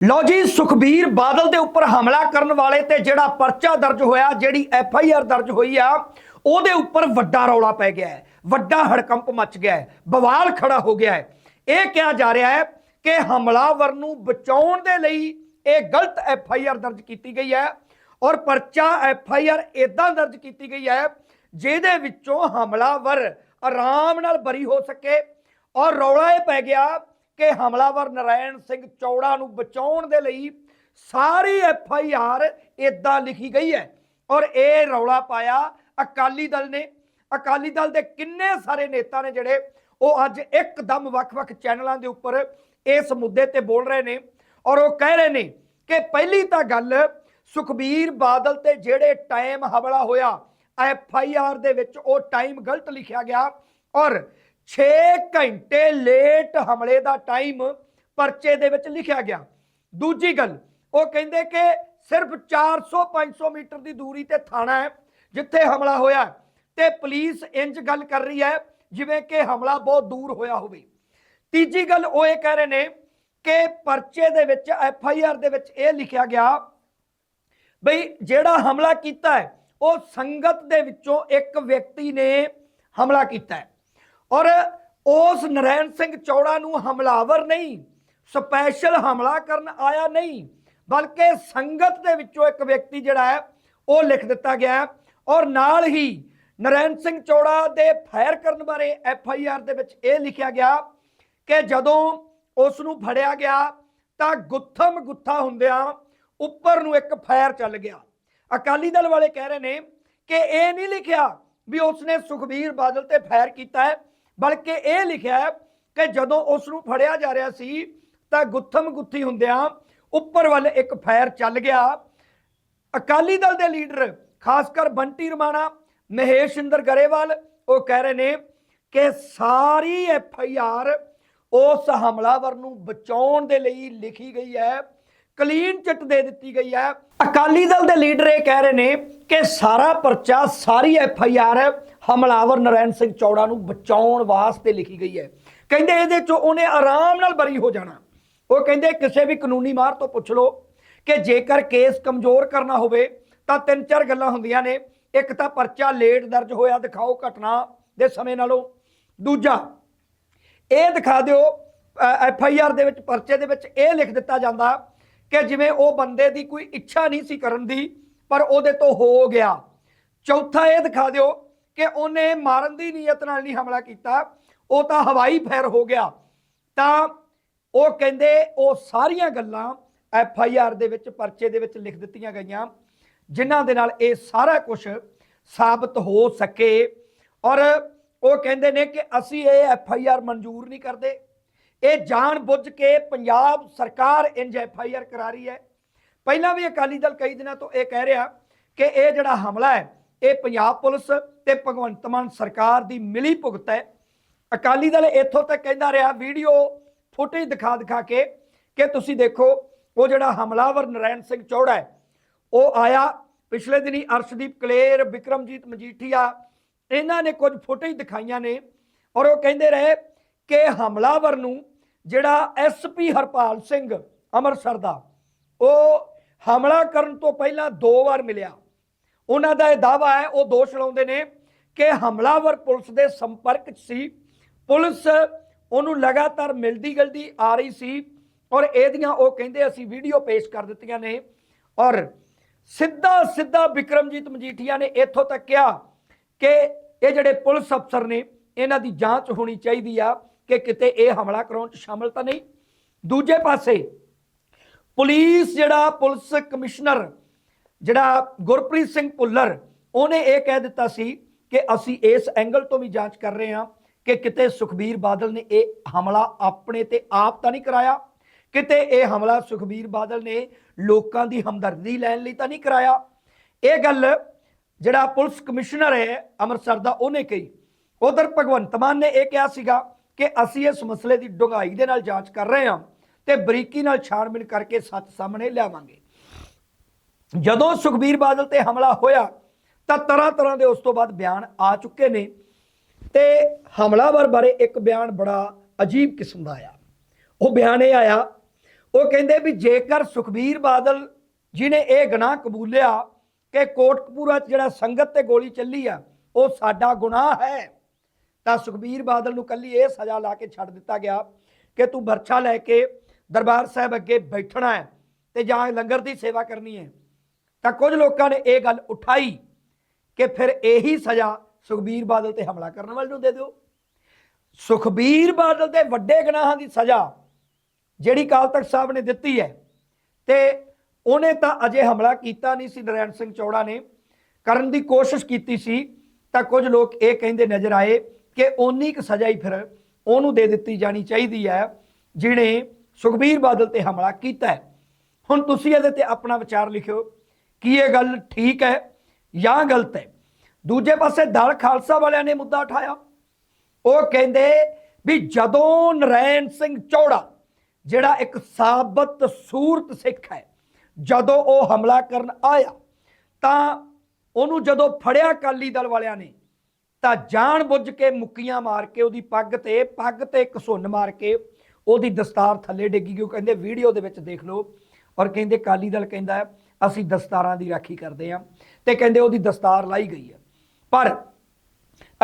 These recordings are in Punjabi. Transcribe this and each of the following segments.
ਲਓ ਜੀ, ਸੁਖਬੀਰ ਬਾਦਲ ਦੇ ਉੱਪਰ ਹਮਲਾ ਕਰਨ ਵਾਲੇ ਤੇ ਜਿਹੜਾ ਪਰਚਾ ਦਰਜ ਹੋਇਆ, ਜਿਹੜੀ ਐਫ ਆਈ ਆਰ ਦਰਜ ਹੋਈ ਆ, ਉਹਦੇ ਉੱਪਰ ਵੱਡਾ ਰੌਲਾ ਪੈ ਗਿਆ ਹੈ। ਵੱਡਾ ਹੜਕੰਪ ਮਚ ਗਿਆ ਹੈ। ਬਵਾਲ ਖੜਾ ਹੋ ਗਿਆ ਹੈ। ਇਹ ਕਿਹਾ ਜਾ ਰਿਹਾ ਹੈ ਕਿ ਹਮਲਾਵਰ ਨੂੰ ਬਚਾਉਣ ਦੇ ਲਈ ਇਹ ਗਲਤ ਐਫ ਆਈ ਆਰ ਦਰਜ ਕੀਤੀ ਗਈ ਹੈ ਔਰ ਪਰਚਾ ਐਫ ਆਈ ਆਰ ਇਦਾਂ ਦਰਜ ਕੀਤੀ ਗਈ ਹੈ ਜਿਹਦੇ ਵਿੱਚੋਂ ਹਮਲਾਵਰ ਆਰਾਮ ਨਾਲ ਬਰੀ ਹੋ ਸਕੇ ਔਰ ਰੌਲਾ ਇਹ ਪੈ ਗਿਆ ਕਿ ਹਮਲਾਵਰ ਨਰਾਇਣ ਸਿੰਘ ਚੌੜਾ ਨੂੰ ਬਚਾਉਣ ਦੇ ਲਈ ਸਾਰੀ ਐਫ ਆਈ ਆਰ ਇਦਾਂ ਲਿਖੀ ਗਈ ਹੈ। ਔਰ ਇਹ ਰੌਲਾ ਪਾਇਆ ਅਕਾਲੀ ਦਲ ਨੇ। ਅਕਾਲੀ ਦਲ ਦੇ ਕਿੰਨੇ ਸਾਰੇ ਨੇਤਾ ਨੇ ਜਿਹੜੇ ਉਹ ਅੱਜ ਇੱਕਦਮ ਵੱਖ-ਵੱਖ ਚੈਨਲਾਂ ਦੇ ਉੱਪਰ ਇਸ ਮੁੱਦੇ ਤੇ ਬੋਲ ਰਹੇ ਨੇ। ਔਰ ਉਹ ਕਹਿ ਰਹੇ ਨੇ ਕਿ ਪਹਿਲੀ ਤਾਂ ਗੱਲ ਸੁਖਬੀਰ ਬਾਦਲ ਤੇ ਜਿਹੜੇ ਟਾਈਮ ਹਮਲਾ ਹੋਇਆ, ਐਫ ਆਈ ਆਰ ਦੇ ਵਿੱਚ ਉਹ ਟਾਈਮ ਗਲਤ ਲਿਖਿਆ ਗਿਆ। ਔਰ 6 ਘੰਟੇ ਲੇਟ ਹਮਲੇ ਦਾ ਟਾਈਮ ਪਰਚੇ ਦੇ ਵਿੱਚ ਲਿਖਿਆ ਗਿਆ। ਦੂਜੀ ਗੱਲ, ਉਹ ਕਹਿੰਦੇ ਕਿ ਸਿਰਫ 400-500 ਮੀਟਰ ਦੀ ਦੂਰੀ ਤੇ ਥਾਣਾ ਹੈ, ਜਿੱਥੇ ਹਮਲਾ ਹੋਇਆ ਹੈ। ਤੇ ਪੁਲਿਸ ਇੰਜ ਗੱਲ ਕਰ ਰਹੀ ਹੈ, ਜਿਵੇਂ ਕਿ ਹਮਲਾ ਬਹੁਤ ਦੂਰ ਹੋਇਆ ਹੋਵੇ। ਤੀਜੀ ਗੱਲ ਉਹ ਇਹ ਕਹਿ ਰਹੇ ਨੇ ਕਿ ਪਰਚੇ ਦੇ ਵਿੱਚ ਐਫ ਆਈ ਆਰ ਦੇ ਵਿੱਚ ਇਹ ਲਿਖਿਆ ਗਿਆ ਬਈ ਜਿਹੜਾ ਹਮਲਾ ਕੀਤਾ ਹੈ, ਉਹ ਸੰਗਤ ਦੇ ਵਿੱਚੋਂ ਇੱਕ ਵਿਅਕਤੀ ਨੇ ਹਮਲਾ ਕੀਤਾ ਹੈ। ਔਰ ਉਸ ਨਰੈਣ ਸਿੰਘ ਚੌੜਾ ਨੂੰ ਹਮਲਾਵਰ ਨਹੀਂ, ਸਪੈਸ਼ਲ ਹਮਲਾ ਕਰਨ ਆਇਆ ਨਹੀਂ, ਬਲਕਿ ਸੰਗਤ ਦੇ ਵਿੱਚੋਂ ਇੱਕ ਵਿਅਕਤੀ ਜਿਹੜਾ ਹੈ, ਉਹ ਲਿਖ ਦਿੱਤਾ ਗਿਆ ਔਰ ਨਾਲ ਹੀ ਨਰੈਣ ਸਿੰਘ ਚੌੜਾ ਦੇ ਫਾਇਰ ਕਰਨ ਬਾਰੇ ਐਫ ਆਈ ਆਰ ਦੇ ਵਿੱਚ ਇਹ ਲਿਖਿਆ ਗਿਆ ਕਿ ਜਦੋਂ ਉਸ ਨੂੰ ਫੜਿਆ ਗਿਆ, ਤਾਂ ਗੁੱਥਮ ਗੁੱਥਾ ਹੁੰਦਿਆਂ ਉੱਪਰ ਨੂੰ ਇੱਕ ਫਾਇਰ ਚੱਲ ਗਿਆ। ਅਕਾਲੀ ਦਲ ਵਾਲੇ ਕਹਿ ਰਹੇ ਨੇ ਕਿ ਇਹ ਨਹੀਂ ਲਿਖਿਆ ਵੀ ਉਸਨੇ ਸੁਖਬੀਰ ਬਾਦਲ ਤੇ ਫਾਇਰ ਕੀਤਾ ਹੈ। ਬਲਕਿ ਇਹ ਲਿਖਿਆ ਕਿ ਜਦੋਂ ਉਸ ਨੂੰ ਫੜਿਆ ਜਾ ਰਿਹਾ ਸੀ, ਤਾਂ ਗੁੱਥਮ ਗੁੱਥੀ ਹੁੰਦਿਆਂ ਉੱਪਰ ਵੱਲ ਇੱਕ ਫਾਇਰ ਚੱਲ ਗਿਆ। ਅਕਾਲੀ ਦਲ ਦੇ ਲੀਡਰ, ਖਾਸ ਕਰ ਬੰਟੀ ਰਮਾਣਾ, ਮਹੇਸ਼ ਇੰਦਰ ਗਰੇਵਾਲ, ਉਹ ਕਹਿ ਰਹੇ ਨੇ ਕਿ ਸਾਰੀ ਐਫ ਆਈ ਆਰ ਉਸ ਹਮਲਾਵਰ ਨੂੰ ਬਚਾਉਣ ਦੇ ਲਈ ਲਿਖੀ ਗਈ ਹੈ। ਕਲੀਨ ਚਿੱਟ ਦੇ ਦਿੱਤੀ ਗਈ ਹੈ। ਅਕਾਲੀ ਦਲ ਦੇ ਲੀਡਰ ਇਹ ਕਹਿ ਰਹੇ ਨੇ ਕਿ ਸਾਰਾ ਪਰਚਾ, ਸਾਰੀ ਐਫ ਆਈ ਆਰ ਹਮਲਾਵਰ ਨਰੈਣ ਸਿੰਘ ਚੌੜਾ ਨੂੰ ਬਚਾਉਣ ਵਾਸਤੇ ਲਿਖੀ ਗਈ ਹੈ। ਕਹਿੰਦੇ ਇਹਦੇ ਚੋਂ ਉਹਨੇ ਆਰਾਮ ਨਾਲ ਬਰੀ ਹੋ ਜਾਣਾ। ਉਹ ਕਹਿੰਦੇ ਕਿਸੇ ਵੀ ਕਾਨੂੰਨੀ ਮਾਰ ਤੋਂ ਪੁੱਛ ਲਓ ਕਿ ਜੇਕਰ ਕੇਸ ਕਮਜ਼ੋਰ ਕਰਨਾ ਹੋਵੇ ਤਾਂ ਤਿੰਨ ਚਾਰ ਗੱਲਾਂ ਹੁੰਦੀਆਂ ਨੇ। ਇੱਕ ਤਾਂ ਪਰਚਾ ਲੇਟ ਦਰਜ ਹੋਇਆ, ਦਿਖਾਓ ਘਟਨਾ ਦੇ ਸਮੇਂ ਨਾਲੋਂ। ਦੂਜਾ, ਇਹ ਦਿਖਾ ਦਿਓ ਐਫ ਆਈ ਆਰ ਦੇ ਵਿੱਚ, ਪਰਚੇ ਦੇ ਵਿੱਚ ਇਹ ਲਿਖ ਦਿੱਤਾ ਜਾਂਦਾ ਕਿ ਜਿਵੇਂ ਉਹ ਬੰਦੇ ਦੀ ਕੋਈ ਇੱਛਾ ਨਹੀਂ ਸੀ ਕਰਨ ਦੀ, ਪਰ ਉਹਦੇ ਤੋਂ ਹੋ ਗਿਆ। ਚੌਥਾ ਇਹ ਦਿਖਾ ਦਿਓ ਕਿ ਉਹਨੇ ਮਾਰਨ ਦੀ ਨੀਅਤ ਨਾਲ ਨਹੀਂ ਹਮਲਾ ਕੀਤਾ, ਉਹ ਤਾਂ ਹਵਾਈ ਫੈਰ ਹੋ ਗਿਆ। ਤਾਂ ਉਹ ਕਹਿੰਦੇ ਉਹ ਸਾਰੀਆਂ ਗੱਲਾਂ ਐਫ ਆਈ ਆਰ ਦੇ ਵਿੱਚ, ਪਰਚੇ ਦੇ ਵਿੱਚ ਲਿਖ ਦਿੱਤੀਆਂ ਗਈਆਂ, ਜਿਨ੍ਹਾਂ ਦੇ ਨਾਲ ਇਹ ਸਾਰਾ ਕੁਝ ਸਾਬਤ ਹੋ ਸਕੇ। ਔਰ ਉਹ ਕਹਿੰਦੇ ਨੇ ਕਿ ਅਸੀਂ ਇਹ ਐਫ ਆਈ ਆਰ ਮਨਜ਼ੂਰ ਨਹੀਂ ਕਰਦੇ। ਇਹ ਜਾਣ ਬੁੱਝ ਕੇ ਪੰਜਾਬ ਸਰਕਾਰ ਇੰਜ ਐਫ ਆਈ ਆਰ ਕਰਾ ਰਹੀ ਹੈ। ਪਹਿਲਾਂ ਵੀ ਅਕਾਲੀ ਦਲ ਕਈ ਦਿਨਾਂ ਤੋਂ ਇਹ ਕਹਿ ਰਿਹਾ ਕਿ ਇਹ ਜਿਹੜਾ ਹਮਲਾ ਹੈ, ਇਹ ਪੰਜਾਬ ਪੁਲਿਸ ਤੇ ਭਗਵੰਤ ਮਾਨ ਸਰਕਾਰ ਦੀ ਮਿਲੀ ਭੁਗਤ ਹੈ। ਅਕਾਲੀ ਦਲ ਇੱਥੋਂ ਤੱਕ ਕਹਿੰਦਾ ਰਿਹਾ, ਵੀਡੀਓ, ਫੁਟੇਜ ਦਿਖਾ ਦਿਖਾ ਕੇ ਕਿ ਤੁਸੀਂ ਦੇਖੋ, ਉਹ ਜਿਹੜਾ ਹਮਲਾਵਰ ਨਰੈਣ ਸਿੰਘ ਚੌੜਾ ਹੈ, ਉਹ ਆਇਆ ਪਿਛਲੇ ਦਿਨੀ ਅਰਸ਼ਦੀਪ ਕਲੇਰ ਵਿਕਰਮਜੀਤ ਮਜੀਠੀਆ, ਇਹਨਾਂ ਨੇ ਕੁਝ ਫੁਟੇਜ ਦਿਖਾਈਆਂ ਨੇ ਔਰ ਉਹ ਕਹਿੰਦੇ ਰਹੇ ਕਿ ਹਮਲਾਵਰ ਨੂੰ ਜਿਹੜਾ ਐਸਪੀ ਹਰਪਾਲ ਸਿੰਘ ਅੰਮ੍ਰਿਤਸਰ ਦਾ, ਉਹ ਹਮਲਾ ਕਰਨ ਤੋਂ ਪਹਿਲਾਂ ਦੋ ਵਾਰ ਮਿਲਿਆ। ਉਹਨਾਂ ਦਾ ਇਹ ਦਾਵਾ ਹੈ, ਉਹ ਦੋਸ਼ ਲਾਉਂਦੇ ਨੇ ਕਿ ਹਮਲਾਵਰ ਪੁਲਿਸ ਦੇ ਸੰਪਰਕ 'ਚ ਸੀ। ਪੁਲਿਸ ਉਹਨੂੰ ਲਗਾਤਾਰ ਮਿਲਦੀ ਗਲਦੀ ਆ ਰਹੀ ਸੀ ਔਰ ਇਹਦੀਆਂ ਉਹ ਕਹਿੰਦੇ ਅਸੀਂ ਵੀਡੀਓ ਪੇਸ਼ ਕਰ ਦਿੱਤੀਆਂ ਨੇ ਔਰ ਸਿੱਧਾ ਸਿੱਧਾ ਵਿਕਰਮਜੀਤ ਮਜੀਠੀਆ ਨੇ ਇੱਥੋਂ ਤੱਕ ਕਿਹਾ ਕਿ ਇਹ ਜਿਹੜੇ ਪੁਲਿਸ ਅਫਸਰ ਨੇ, ਇਹਨਾਂ ਦੀ ਜਾਂਚ ਹੋਣੀ ਚਾਹੀਦੀ ਆ। ਕਿ ਕਿਤੇ ਇਹ ਹਮਲਾ ਕਰਾਉਣ 'ਚ ਸ਼ਾਮਲ ਤਾਂ ਨਹੀਂ। ਦੂਜੇ ਪਾਸੇ, ਪੁਲਿਸ ਜਿਹੜਾ ਪੁਲਿਸ ਕਮਿਸ਼ਨਰ, ਜਿਹੜਾ ਗੁਰਪ੍ਰੀਤ ਸਿੰਘ ਭੁੱਲਰ, ਉਹਨੇ ਇਹ ਕਹਿ ਦਿੱਤਾ ਸੀ ਕਿ ਅਸੀਂ ਇਸ ਐਂਗਲ ਤੋਂ ਵੀ ਜਾਂਚ ਕਰ ਰਹੇ ਹਾਂ ਕਿ ਕਿਤੇ ਸੁਖਬੀਰ ਬਾਦਲ ਨੇ ਇਹ ਹਮਲਾ ਆਪਣੇ ਤੇ ਆਪ ਤਾਂ ਨਹੀਂ ਕਰਾਇਆ, ਕਿਤੇ ਇਹ ਹਮਲਾ ਸੁਖਬੀਰ ਬਾਦਲ ਨੇ ਲੋਕਾਂ ਦੀ ਹਮਦਰਦੀ ਲੈਣ ਲਈ ਤਾਂ ਨਹੀਂ ਕਰਾਇਆ। ਇਹ ਗੱਲ ਜਿਹੜਾ ਪੁਲਿਸ ਕਮਿਸ਼ਨਰ ਹੈ ਅੰਮ੍ਰਿਤਸਰ ਦਾ, ਉਹਨੇ ਕਹੀ। ਉਧਰ ਭਗਵੰਤ ਮਾਨ ਨੇ ਇਹ ਕਿਹਾ ਸੀਗਾ ਕਿ ਅਸੀਂ ਇਸ ਮਸਲੇ ਦੀ ਡੂੰਘਾਈ ਦੇ ਨਾਲ ਜਾਂਚ ਕਰ ਰਹੇ ਹਾਂ ਤੇ ਬਰੀਕੀ ਨਾਲ ਛਾਣਬੀਣ ਕਰਕੇ ਸੱਚ ਸਾਹਮਣੇ ਲਿਆਵਾਂਗੇ। ਜਦੋਂ ਸੁਖਬੀਰ ਬਾਦਲ ਤੇ ਹਮਲਾ ਹੋਇਆ, ਤਾਂ ਤਰ੍ਹਾਂ ਤਰ੍ਹਾਂ ਦੇ ਉਸ ਤੋਂ ਬਾਅਦ ਬਿਆਨ ਆ ਚੁੱਕੇ ਨੇ ਤੇ ਹਮਲਾਵਰ ਬਾਰੇ ਇੱਕ ਬਿਆਨ ਬੜਾ ਅਜੀਬ ਕਿਸਮ ਦਾ ਆਇਆ। ਉਹ ਬਿਆਨ ਇਹ ਆਇਆ, ਉਹ ਕਹਿੰਦੇ ਵੀ ਜੇਕਰ ਸੁਖਬੀਰ ਬਾਦਲ ਜਿਨੇ ਇਹ ਗੁਨਾਹ ਕਬੂਲਿਆ ਕਿ ਕੋਟਕਪੂਰਾ 'ਚ ਜਿਹੜਾ ਸੰਗਤ ਤੇ ਗੋਲੀ ਚੱਲੀ ਆ, ਉਹ ਸਾਡਾ ਗੁਨਾਹ ਹੈ। ਤਾਂ ਸੁਖਬੀਰ ਬਾਦਲ ਨੂੰ ਕੱਲੀ ਇਹ ਸਜ਼ਾ ਲਾ ਕੇ ਛੱਡ ਦਿੱਤਾ ਗਿਆ ਕਿ ਤੂੰ ਬਰਛਾ ਲੈ ਕੇ ਦਰਬਾਰ ਸਾਹਿਬ ਅੱਗੇ ਬੈਠਣਾ ਹੈ ਤੇ ਜਾਂ ਲੰਗਰ ਦੀ ਸੇਵਾ ਕਰਨੀ ਹੈ। ਤਾਂ ਕੁਝ ਲੋਕਾਂ ਨੇ ਇਹ ਗੱਲ ਉਠਾਈ ਕਿ ਫਿਰ ਇਹੀ ਸਜ਼ਾ ਸੁਖਬੀਰ ਬਾਦਲ ਤੇ ਹਮਲਾ ਕਰਨ ਵਾਲੇ ਨੂੰ ਦੇ ਦਿਓ। ਸੁਖਬੀਰ ਬਾਦਲ ਦੇ ਵੱਡੇ ਗੁਨਾਹਾਂ ਦੀ ਸਜ਼ਾ ਜਿਹੜੀ ਕਾਲ ਤਖਤ ਸਾਹਿਬ ਨੇ ਦਿੱਤੀ ਹੈ ਤੇ ਉਹਨੇ ਤਾਂ ਅਜੇ ਹਮਲਾ ਕੀਤਾ ਨਹੀਂ ਸੀ, ਨਰੈਣ ਸਿੰਘ ਚੌੜਾ ਨੇ। ਕਰਨ ਦੀ ਕੋਸ਼ਿਸ਼ ਕੀਤੀ ਸੀ ਤਾਂ ਕੁਝ ਲੋਕ ਇਹ ਕਹਿੰਦੇ ਨਜ਼ਰ ਆਏ ਕਿ ਓਨੀ ਕੁ ਸਜ਼ਾ ਹੀ ਫਿਰ ਉਹਨੂੰ ਦੇ ਦਿੱਤੀ ਜਾਣੀ ਚਾਹੀਦੀ ਹੈ, ਜਿਹਨੇ ਸੁਖਬੀਰ ਬਾਦਲ ਤੇ ਹਮਲਾ ਕੀਤਾ ਹੈ। ਹੁਣ ਤੁਸੀਂ ਇਹਦੇ ਤੇ ਆਪਣਾ ਵਿਚਾਰ ਲਿਖਿਓ, ਕੀ ਇਹ ਗੱਲ ਠੀਕ ਹੈ ਜਾਂ ਗਲਤ ਹੈ? ਦੂਜੇ ਪਾਸੇ ਦਲ ਖਾਲਸਾ ਵਾਲਿਆਂ ਨੇ ਮੁੱਦਾ ਉਠਾਇਆ। ਉਹ ਕਹਿੰਦੇ ਵੀ ਜਦੋਂ ਨਰੈਣ ਸਿੰਘ ਚੌੜਾ, ਜਿਹੜਾ ਇੱਕ ਸਾਬਤ ਸੂਰਤ ਸਿੱਖ ਹੈ, ਜਦੋਂ ਉਹ ਹਮਲਾ ਕਰਨ ਆਇਆ, ਤਾਂ ਉਹਨੂੰ ਜਦੋਂ ਫੜਿਆ ਕਾਲੀ ਦਲ ਵਾਲਿਆਂ ਨੇ ਤਾਂ ਜਾਣ ਬੁੱਝ ਕੇ ਮੁੱਕੀਆਂ ਮਾਰ ਕੇ ਉਹਦੀ ਪੱਗ ਤੇ ਪੱਗ ਤੇ ਇੱਕ ਘਸੁੰਨ ਮਾਰ ਕੇ ਉਹਦੀ ਦਸਤਾਰ ਥੱਲੇ ਡਿੱਗੀ ਕਿਉਂ ਕਹਿੰਦੇ, ਵੀਡੀਓ ਦੇ ਵਿੱਚ ਦੇਖ ਲਓ। ਔਰ ਕਹਿੰਦੇ ਕਾਲੀ ਦਲ ਕਹਿੰਦਾ ਅਸੀਂ ਦਸਤਾਰਾਂ ਦੀ ਰਾਖੀ ਕਰਦੇ ਹਾਂ। ਤੇ ਕਹਿੰਦੇ, ਉਹਦੀ ਦਸਤਾਰ ਲਾਈ ਗਈ ਹੈ। ਪਰ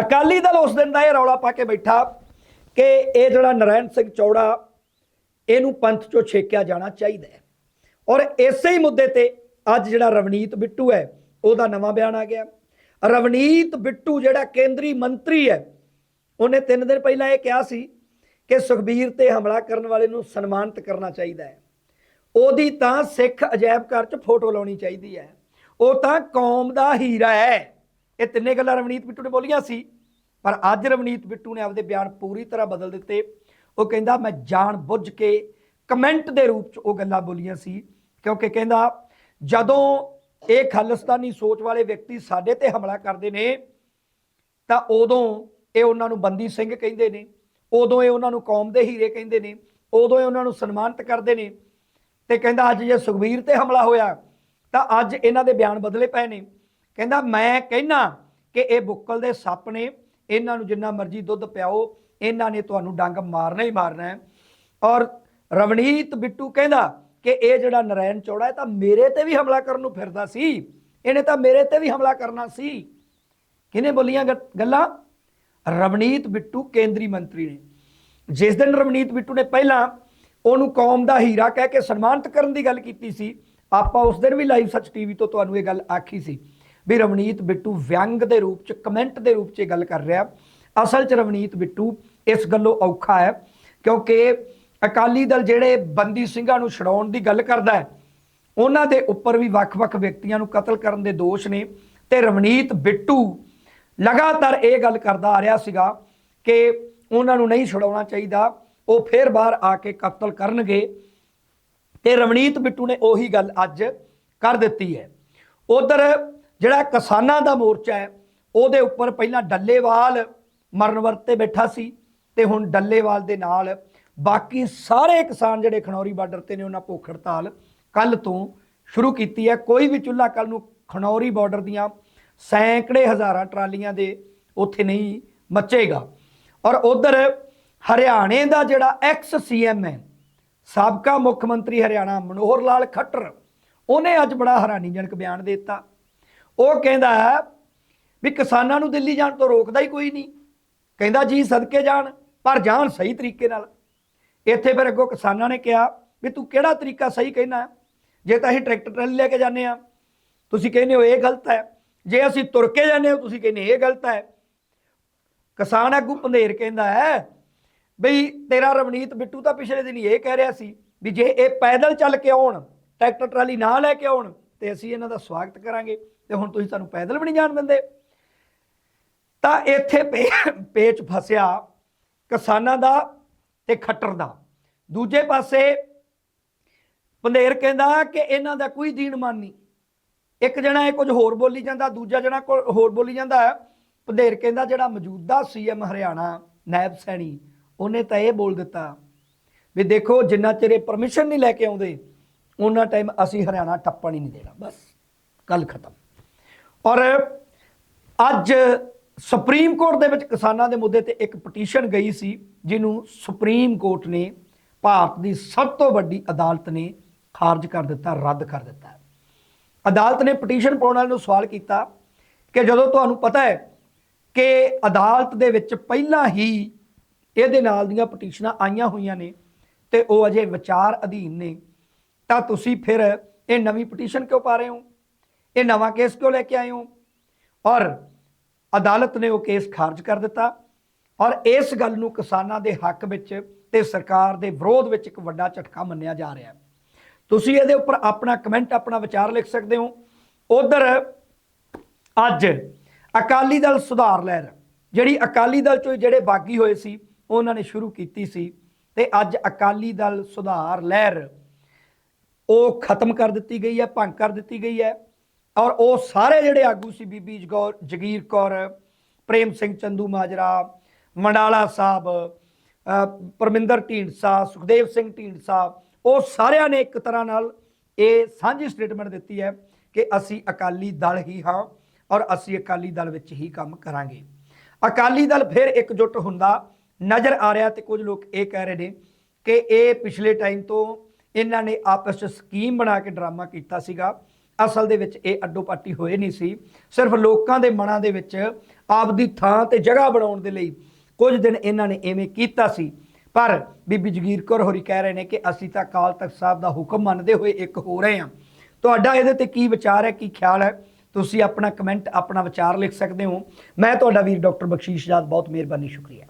ਅਕਾਲੀ ਦਲ ਉਸ ਦਿਨ ਦਾ ਇਹ ਰੌਲਾ ਪਾ ਕੇ ਬੈਠਾ ਕਿ ਇਹ ਜਿਹੜਾ ਨਰੈਣ ਸਿੰਘ ਚੌੜਾ, ਇਹਨੂੰ ਪੰਥ ਚੋਂ ਛੇਕਿਆ ਜਾਣਾ ਚਾਹੀਦਾ ਹੈ। ਔਰ ਇਸੇ ਹੀ ਮੁੱਦੇ ਤੇ ਅੱਜ ਜਿਹੜਾ ਰਵਨੀਤ ਬਿੱਟੂ ਹੈ, ਉਹਦਾ ਨਵਾਂ ਬਿਆਨ ਆ ਗਿਆ। ਰਵਨੀਤ ਬਿੱਟੂ ਜਿਹੜਾ ਕੇਂਦਰੀ ਮੰਤਰੀ ਹੈ, ਉਹਨੇ 3 ਦਿਨ ਪਹਿਲਾਂ ਇਹ ਕਿਹਾ ਸੀ ਕਿ ਸੁਖਬੀਰ ਤੇ ਹਮਲਾ ਕਰਨ ਵਾਲੇ ਨੂੰ ਸਨਮਾਨਿਤ ਕਰਨਾ ਚਾਹੀਦਾ ਹੈ। ਉਹਦੀ ਤਾਂ ਸਿੱਖ ਅਜਾਇਬ ਘਰ 'ਚ ਫੋਟੋ ਲਾਉਣੀ ਚਾਹੀਦੀ ਹੈ। ਉਹ ਤਾਂ ਕੌਮ ਦਾ ਹੀਰਾ ਹੈ। ਇਹ ਤਿੰਨੇ ਗੱਲਾਂ ਰਵਨੀਤ ਬਿੱਟੂ ਨੇ ਬੋਲੀਆਂ ਸੀ। ਪਰ ਅੱਜ ਰਵਨੀਤ ਬਿੱਟੂ ਨੇ ਆਪਦੇ ਬਿਆਨ ਪੂਰੀ ਤਰ੍ਹਾਂ ਬਦਲ ਦਿੱਤੇ। ਉਹ ਕਹਿੰਦਾ, ਮੈਂ ਜਾਣ ਬੁੱਝ ਕੇ ਕਮੈਂਟ ਦੇ ਰੂਪ 'ਚ ਉਹ ਗੱਲਾਂ ਬੋਲੀਆਂ ਸੀ। ਕਿਉਂਕਿ ਕਹਿੰਦਾ, ਜਦੋਂ ਇਹ ਖਾਲਿਸਤਾਨੀ ਸੋਚ ਵਾਲੇ ਵਿਅਕਤੀ ਸਾਡੇ ਤੇ ਹਮਲਾ ਕਰਦੇ ਨੇ, ਤਾਂ ਉਦੋਂ ਇਹ ਉਹਨਾਂ ਨੂੰ ਬੰਦੀ ਸਿੰਘ ਕਹਿੰਦੇ ਨੇ, ਉਦੋਂ ਇਹ ਉਹਨਾਂ ਨੂੰ ਕੌਮ ਦੇ ਹੀਰੇ ਕਹਿੰਦੇ ਨੇ, ਉਦੋਂ ਇਹ ਉਹਨਾਂ ਨੂੰ ਸਨਮਾਨਿਤ ਕਰਦੇ ਨੇ ਤੇ ਕਹਿੰਦਾ ਅੱਜ ਜੇ ਸੁਖਬੀਰ ਤੇ ਹਮਲਾ ਹੋਇਆ, ਤਾਂ ਅੱਜ ਇਹਨਾਂ ਦੇ ਬਿਆਨ ਬਦਲੇ ਪਏ ਨੇ। ਕਹਿੰਦਾ ਮੈਂ ਕਹਿਣਾ ਕਿ ਇਹ ਬੁੱਕਲ ਦੇ ਸੱਪ ਨੇ, ਇਹਨਾਂ ਨੂੰ ਜਿੰਨਾ ਮਰਜ਼ੀ ਦੁੱਧ ਪਿਆਓ, ਇਹਨਾਂ ਨੇ ਤੁਹਾਨੂੰ ਡੰਗ ਮਾਰਨਾ ਹੀ ਮਾਰਨਾ ਹੈ। ਔਰ ਰਵਨੀਤ ਬਿੱਟੂ ਕਹਿੰਦਾ ਕਿ ਇਹ ਜਿਹੜਾ ਨਰੈਣ ਚੌੜਾ ਹੈ ਤਾਂ ਮੇਰੇ ਤੇ ਵੀ ਹਮਲਾ ਕਰਨ ਨੂੰ ਫਿਰਦਾ ਸੀ। ਇਹਨੇ ਤਾਂ ਮੇਰੇ ਤੇ ਵੀ ਹਮਲਾ ਕਰਨਾ ਸੀ। ਕਿਹਨੇ ਬੋਲੀਆਂ ਗ- ਗੱਲਾਂ? ਰਵਨੀਤ ਬਿੱਟੂ ਕੇਂਦਰੀ ਮੰਤਰੀ ਨੇ। ਜਿਸ ਦਿਨ ਰਵਨੀਤ ਬਿੱਟੂ ਨੇ ਪਹਿਲਾਂ ਉਹਨੂੰ ਕੌਮ ਦਾ ਹੀਰਾ ਕਹਿ ਕੇ ਸਨਮਾਨਿਤ ਕਰਨ ਦੀ ਗੱਲ ਕੀਤੀ ਸੀ, ਆਪਾਂ ਉਸ ਦਿਨ ਵੀ ਲਾਈਵ ਸੱਚ ਟੀਵੀ ਤੋਂ ਤੁਹਾਨੂੰ ਇਹ ਗੱਲ ਆਖੀ ਸੀ ਵੀ ਰਵਨੀਤ ਬਿੱਟੂ ਵਿਅੰਗ ਦੇ ਰੂਪ ਚ, ਕਮੈਂਟ ਦੇ ਰੂਪ ਚ ਇਹ ਗੱਲ ਕਰ ਰਿਹਾ। ਅਸਲ ਚ ਰਵਨੀਤ ਬਿੱਟੂ ਇਸ ਗੱਲੋਂ ਔਖਾ ਹੈ ਕਿਉਂਕਿ ਅਕਾਲੀ ਦਲ ਜਿਹੜੇ ਬੰਦੀ ਸਿੰਘਾਂ ਨੂੰ ਛਡਾਉਣ ਦੀ ਗੱਲ ਕਰਦਾ ਹੈ, ਉਹਨਾਂ ਦੇ ਉੱਪਰ ਵੀ ਵੱਖ-ਵੱਖ ਵਿਅਕਤੀਆਂ ਨੂੰ ਕਤਲ ਕਰਨ ਦੇ ਦੋਸ਼ ਨੇ ਤੇ ਰਵਨੀਤ ਬਿੱਟੂ ਲਗਾਤਾਰ ਇਹ ਗੱਲ ਕਰਦਾ ਆ ਰਿਹਾ ਸੀਗਾ ਕਿ ਉਹਨਾਂ ਨੂੰ ਨਹੀਂ ਛੁਡਾਉਣਾ ਚਾਹੀਦਾ, ਉਹ ਫੇਰ ਬਾਹਰ ਆ ਕੇ ਕਤਲ ਕਰਨਗੇ ਤੇ ਰਵਨੀਤ ਬਿੱਟੂ ਨੇ ਉਹੀ ਗੱਲ ਅੱਜ ਕਰ ਦਿੱਤੀ ਹੈ। ਉਧਰ ਜਿਹੜਾ ਕਿਸਾਨਾਂ ਦਾ ਮੋਰਚਾ ਹੈ, ਉਹਦੇ ਉੱਪਰ ਪਹਿਲਾਂ ਡੱਲੇਵਾਲ ਮਰਨ ਵਰਤ ਤੇ ਬੈਠਾ ਸੀ ਤੇ ਹੁਣ ਡੱਲੇਵਾਲ ਦੇ ਨਾਲ ਬਾਕੀ ਸਾਰੇ ਕਿਸਾਨ ਜਿਹੜੇ ਖਣੌਰੀ ਬਾਰਡਰ ਤੇ ਨੇ, ਉਹਨਾਂ ਭੁੱਖ ਹੜਤਾਲ ਕੱਲ ਤੋਂ ਸ਼ੁਰੂ ਕੀਤੀ ਹੈ। ਕੋਈ ਵੀ ਚੁੱਲ੍ਹਾ ਕੱਲ ਨੂੰ ਖਣੌਰੀ ਬਾਰਡਰ ਦੀਆਂ ਸੈਂਕੜੇ ਹਜ਼ਾਰਾਂ ਟਰਾਲੀਆਂ ਦੇ ਉੱਥੇ ਨਹੀਂ ਮੱਚੇਗਾ। ਔਰ ਉਧਰ ਹਰਿਆਣੇ ਦਾ ਜਿਹੜਾ ਐਕਸ ਸੀਐਮ ਹੈ, ਸਾਬਕਾ ਮੁੱਖ ਮੰਤਰੀ ਹਰਿਆਣਾ ਮਨੋਹਰ ਲਾਲ ਖੱਟਰ, ਉਹਨੇ ਅੱਜ ਬੜਾ ਹੈਰਾਨੀਜਨਕ ਬਿਆਨ ਦੇ ਦਿੱਤਾ। ਉਹ ਕਹਿੰਦਾ ਹੈ ਵੀ ਕਿਸਾਨਾਂ ਨੂੰ ਦਿੱਲੀ ਜਾਣ ਤੋਂ ਰੋਕਦਾ ਹੀ ਕੋਈ ਨਹੀਂ। ਕਹਿੰਦਾ ਜੀ ਸਦਕੇ ਜਾਣ, ਪਰ ਜਾਣ ਸਹੀ ਤਰੀਕੇ ਨਾਲ। ਇੱਥੇ ਫਿਰ ਅੱਗੋਂ ਕਿਸਾਨਾਂ ਨੇ ਕਿਹਾ ਵੀ ਤੂੰ ਕਿਹੜਾ ਤਰੀਕਾ ਸਹੀ ਕਹਿਣਾ ਜੇ ਤਾਂ ਅਸੀਂ ਟਰੈਕਟਰ ਟਰਾਲੀ ਲੈ ਕੇ ਜਾਂਦੇ ਆ ਤੁਸੀਂ ਕਹਿੰਦੇ ਹੋ ਇਹ ਗਲਤ ਹੈ। ਜੇ ਅਸੀਂ ਤੁਰ ਕੇ ਜਾਂਦੇ ਹੋ, ਤੁਸੀਂ ਕਹਿੰਦੇ ਇਹ ਗਲਤ ਹੈ। ਕਿਸਾਨ ਆਗੂ ਪੰਧੇਰ ਕਹਿੰਦਾ ਹੈ ਬਈ ਤੇਰਾ ਰਵਨੀਤ ਬਿੱਟੂ ਤਾਂ ਪਿਛਲੇ ਦਿਨ ਇਹ ਕਹਿ ਰਿਹਾ ਸੀ ਵੀ ਜੇ ਇਹ ਪੈਦਲ ਚੱਲ ਕੇ ਆਉਣ, ਟਰੈਕਟਰ ਟਰਾਲੀ ਨਾ ਲੈ ਕੇ ਆਉਣ, ਤੇ ਅਸੀਂ ਇਹਨਾਂ ਦਾ ਸਵਾਗਤ ਕਰਾਂਗੇ ਤੇ ਹੁਣ ਤੁਸੀਂ ਸਾਨੂੰ ਪੈਦਲ ਵੀ ਨਹੀਂ ਜਾਣ ਦਿੰਦੇ। ਤਾਂ ਇੱਥੇ ਪੇ- ਪੇਚ ਫਸਿਆ ਕਿਸਾਨਾਂ ਦਾ ਤੇ ਖੱਟਰ ਦਾ ਦੂਜੇ ਪਾਸੇ ਪੰਧੇਰ ਕਹਿੰਦਾ ਕਿ ਇਹਨਾਂ ਦਾ ਕੋਈ ਦੀਨ ਮਾਨ ਨਹੀਂ। ਇੱਕ ਜਣਾ ਇਹ ਕੁਝ ਹੋਰ ਬੋਲੀ ਜਾਂਦਾ, ਦੂਜਾ ਜਣਾ ਕੋ ਹੋਰ ਬੋਲੀ ਜਾਂਦਾ। ਹੈ ਪੰਧੇਰ ਕਹਿੰਦਾ, ਜਿਹੜਾ ਮੌਜੂਦਾ ਸੀਐਮ ਹਰਿਆਣਾ ਨਾਇਬ ਸੈਣੀ, ਉਹਨੇ ਤਾਂ ਇਹ ਬੋਲ ਦਿੱਤਾ ਵੀ ਦੇਖੋ, ਜਿੰਨਾ ਚਿਰ ਇਹ ਪਰਮਿਸ਼ਨ ਨਹੀਂ ਲੈ ਕੇ ਆਉਂਦੇ, ਉਹਨਾਂ ਟਾਈਮ ਅਸੀਂ ਹਰਿਆਣਾ ਟੱਪਣ ਹੀ ਨਹੀਂ ਦੇਣਾ। ਬਸ, ਗੱਲ ਖਤਮ। ਔਰ ਅੱਜ ਸੁਪਰੀਮ ਕੋਰਟ ਦੇ ਵਿੱਚ ਕਿਸਾਨਾਂ ਦੇ ਮੁੱਦੇ ਤੇ ਇੱਕ ਪਟੀਸ਼ਨ ਗਈ ਸੀ, ਜਿਹਨੂੰ ਸੁਪਰੀਮ ਕੋਰਟ ਨੇ ਭਾਰਤ ਦੀ ਸਭ ਤੋਂ ਵੱਡੀ ਅਦਾਲਤ ਨੇ ਖਾਰਜ ਕਰ ਦਿੱਤਾ, ਰੱਦ ਕਰ ਦਿੱਤਾ। ਅਦਾਲਤ ਨੇ ਪਟੀਸ਼ਨ ਪਾਉਣ ਵਾਲੇ ਨੂੰ ਸਵਾਲ ਕੀਤਾ ਕਿ ਜਦੋਂ ਤੁਹਾਨੂੰ ਪਤਾ ਹੈ ਕਿ ਅਦਾਲਤ ਦੇ ਵਿੱਚ ਪਹਿਲਾਂ ਹੀ ਇਹਦੇ ਨਾਲ ਦੀਆਂ ਪਟੀਸ਼ਨਾਂ ਆਈਆਂ ਹੋਈਆਂ ਨੇ ਤੇ ਉਹ ਅਜੇ ਵਿਚਾਰ ਅਧੀਨ ਨੇ, ਤਾਂ ਤੁਸੀਂ ਫਿਰ ਇਹ ਨਵੀਂ ਪਟੀਸ਼ਨ ਕਿਉਂ ਪਾ ਰਹੇ ਹੋ? ਇਹ ਨਵਾਂ ਕੇਸ ਕਿਉਂ ਲੈ ਕੇ ਆਏ ਹੋ? ਔਰ ਅਦਾਲਤ ਨੇ ਉਹ ਕੇਸ ਖਾਰਜ ਕਰ ਦਿੱਤਾ ਔਰ ਇਸ ਗੱਲ ਨੂੰ ਕਿਸਾਨਾਂ ਦੇ ਹੱਕ ਵਿੱਚ ਤੇ ਸਰਕਾਰ ਦੇ ਵਿਰੋਧ ਵਿੱਚ ਇੱਕ ਵੱਡਾ ਝਟਕਾ ਮੰਨਿਆ ਜਾ ਰਿਹਾ ਹੈ। ਤੁਸੀਂ ਇਹਦੇ ਉੱਪਰ ਆਪਣਾ ਕਮੈਂਟ, ਆਪਣਾ ਵਿਚਾਰ ਲਿਖ ਸਕਦੇ ਹੋ। ਉਧਰ ਅੱਜ ਅਕਾਲੀ ਦਲ ਸੁਧਾਰ ਲਹਿਰ, ਜਿਹੜੀ ਅਕਾਲੀ ਦਲ ਚੋਂ ਜਿਹੜੇ ਬਾਗੀ ਹੋਏ ਸੀ, ਉਹਨਾਂ ਨੇ ਸ਼ੁਰੂ ਕੀਤੀ ਸੀ ਤੇ ਅੱਜ ਅਕਾਲੀ ਦਲ ਸੁਧਾਰ ਲਹਿਰ, ਉਹ ਖਤਮ ਕਰ ਦਿੱਤੀ ਗਈ ਹੈ, ਭੰਗ ਕਰ ਦਿੱਤੀ ਗਈ ਹੈ। ਔਰ ਉਹ ਸਾਰੇ ਜਿਹੜੇ ਆਗੂ ਸੀ ਬੀਬੀ ਜਗੌਰ ਜਗੀਰ ਕੌਰ, ਪ੍ਰੇਮ ਸਿੰਘ ਚੰਦੂ ਮਾਜਰਾ, ਮੰਡਾਲਾ ਸਾਹਿਬ ਪਰਮਿੰਦਰ ਢੀਂਡਸਾ, ਸੁਖਦੇਵ ਸਿੰਘ ਢੀਂਡਸਾ, ਉਹ ਸਾਰਿਆਂ ਨੇ ਇੱਕ ਤਰ੍ਹਾਂ ਨਾਲ ਇਹ ਸਾਂਝੀ ਸਟੇਟਮੈਂਟ ਦਿੱਤੀ ਹੈ ਕਿ ਅਸੀਂ ਅਕਾਲੀ ਦਲ ਹੀ ਹਾਂ ਔਰ ਅਸੀਂ ਅਕਾਲੀ ਦਲ ਵਿੱਚ ਹੀ ਕੰਮ ਕਰਾਂਗੇ। ਅਕਾਲੀ ਦਲ ਫਿਰ ਇਕਜੁੱਟ ਹੁੰਦਾ, ਨਜ਼ਰ ਆ ਰਿਹਾ ਤੇ ਕੁਝ ਲੋਕ ਇਹ ਕਹਿ ਰਹੇ ਨੇ ਕਿ ਇਹ ਪਿਛਲੇ ਟਾਈਮ ਤੋਂ ਇਹਨਾਂ ਨੇ ਆਪਸ ਵਿੱਚ ਸਕੀਮ ਬਣਾ ਕੇ ਡਰਾਮਾ ਕੀਤਾ ਸੀਗਾ ਅਸਲ ਦੇ ਵਿੱਚ ਇਹ ਅੱਡੋ ਪਾਟੀ ਹੋਏ ਨਹੀਂ ਸੀ। ਸਿਰਫ ਲੋਕਾਂ ਦੇ ਮਨਾਂ ਦੇ ਵਿੱਚ ਆਪਦੀ ਥਾਂ ਤੇ ਜਗ੍ਹਾ ਬਣਾਉਣ ਦੇ ਲਈ ਕੁਝ ਦਿਨ ਇਹਨਾਂ ਨੇ ਐਵੇਂ ਕੀਤਾ ਸੀ। ਪਰ ਬੀਬੀ ਜਗੀਰ ਕੌਰ ਹੋਰੀ ਕਹਿ ਰਹੇ ਨੇ ਕਿ ਅਸੀਂ ਤਾਂ ਅਕਾਲ ਤਖਤ ਸਾਹਿਬ ਦਾ ਹੁਕਮ ਮੰਨਦੇ ਹੋਏ ਇੱਕ ਹੋ ਰਹੇ ਹਾਂ। ਤੁਹਾਡਾ ਇਹਦੇ ਤੇ ਕੀ ਵਿਚਾਰ ਹੈ, ਕੀ ਖਿਆਲ ਹੈ? ਤੁਸੀਂ ਆਪਣਾ ਕਮੈਂਟ, ਆਪਣਾ ਵਿਚਾਰ ਲਿਖ ਸਕਦੇ ਹੋ। ਮੈਂ ਤੁਹਾਡਾ ਵੀਰ ਡਾਕਟਰ ਬਖਸ਼ੀਸ਼ ਜਾਦ, ਬਹੁਤ ਮਿਹਰਬਾਨੀ, ਸ਼ੁਕਰੀਆ।